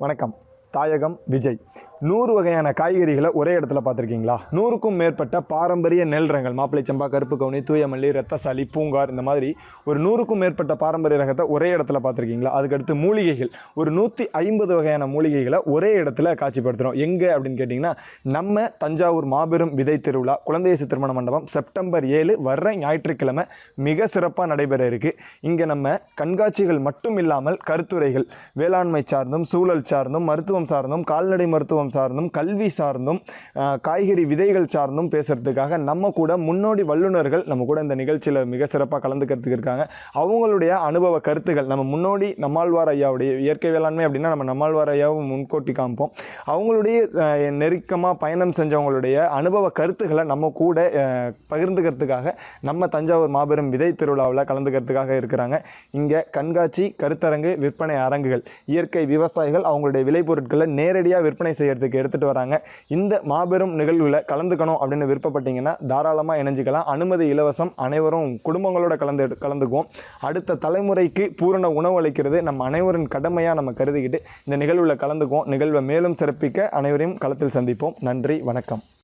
வணக்கம். தாயகம் விஜய். நூறு வகையான காய்கறிகளை ஒரே இடத்துல பார்த்துருக்கீங்களா? நூறுக்கும் மேற்பட்ட பாரம்பரிய நெல் ரகங்கள் மாப்பிளை சம்பா கருப்பு கவுனி தூயமல்லி ரத்தசாலி பூங்கார் இந்த மாதிரி ஒரு நூறுக்கும் மேற்பட்ட பாரம்பரிய ரகத்தை ஒரே இடத்துல பார்த்துருக்கீங்களா? அதுக்கடுத்து மூலிகைகள் ஒரு நூற்றி ஐம்பது வகையான மூலிகைகளை ஒரே இடத்துல காட்சிப்படுத்துகிறோம் எங்கே அப்படின்னு கேட்டிங்கன்னா நம்ம தஞ்சாவூர் மாபெரும் விதை திருவிழா குழந்தையசு திருமண மண்டபம் செப்டம்பர் ஏழு வர்ற ஞாயிற்றுக்கிழமை மிக சிறப்பாக நடைபெற இருக்குது இங்கே நம்ம கண்காட்சிகள் மட்டும் இல்லாமல் கருத்துரைகள் வேளாண்மை சார்ந்தும் சூழல் சார்ந்தும் மருத்துவம் சார்ந்தும் கால்நடை மருத்துவம் சார்ந்தும் கல்வி சார்ந்தும் காய்கறி விதைகள் சார்ந்தும் பேசுகிறதுக்காக நம்ம கூட முன்னோடி வல்லுநர்கள் நம்ம கூட இந்த நிகழ்ச்சியில் மிக சிறப்பாக கலந்துக்கிறதுக்கு இருக்காங்க. அவங்களுடைய அனுபவ கருத்துகள் நம்ம முன்னோடி நம்மாழ்வார் ஐயாவுடைய இயற்கை வேளாண்மை அப்படின்னா நம்ம நம்மாழ்வார் ஐயாவும் முன்கோட்டி காமிப்போம் அவங்களுடைய நெருக்கமாக பயணம் செஞ்சவங்களுடைய அனுபவ கருத்துக்களை நம்ம கூட பகிர்ந்துக்கிறதுக்காக நம்ம தஞ்சாவூர் மாபெரும் விதை திருவிழாவில் கலந்துக்கிறதுக்காக இருக்கிறாங்க. இங்கே கண்காட்சி கருத்தரங்கு விற்பனை அரங்குகள் இயற்கை விவசாயிகள் அவங்களுடைய விளைபொருட்களை நேரடியாக விற்பனை செய்கிறது செய்யறதுக்கு எடுத்துகிட்டு வராங்க. இந்த மாபெரும் நிகழ்வில் கலந்துக்கணும் அப்படின்னு விருப்பப்பட்டீங்கன்னா தாராளமாக இணைஞ்சிக்கலாம். அனுமதி இலவசம் அனைவரும் குடும்பங்களோட கலந்து கலந்துக்குவோம். அடுத்த தலைமுறைக்கு பூரண உணவு அளிக்கிறது நம்ம அனைவரின் கடமையாக நம்ம கருதிக்கிட்டு இந்த நிகழ்வில் கலந்துக்குவோம். நிகழ்வை மேலும் சிறப்பிக்க அனைவரையும் களத்தில் சந்திப்போம். நன்றி வணக்கம்.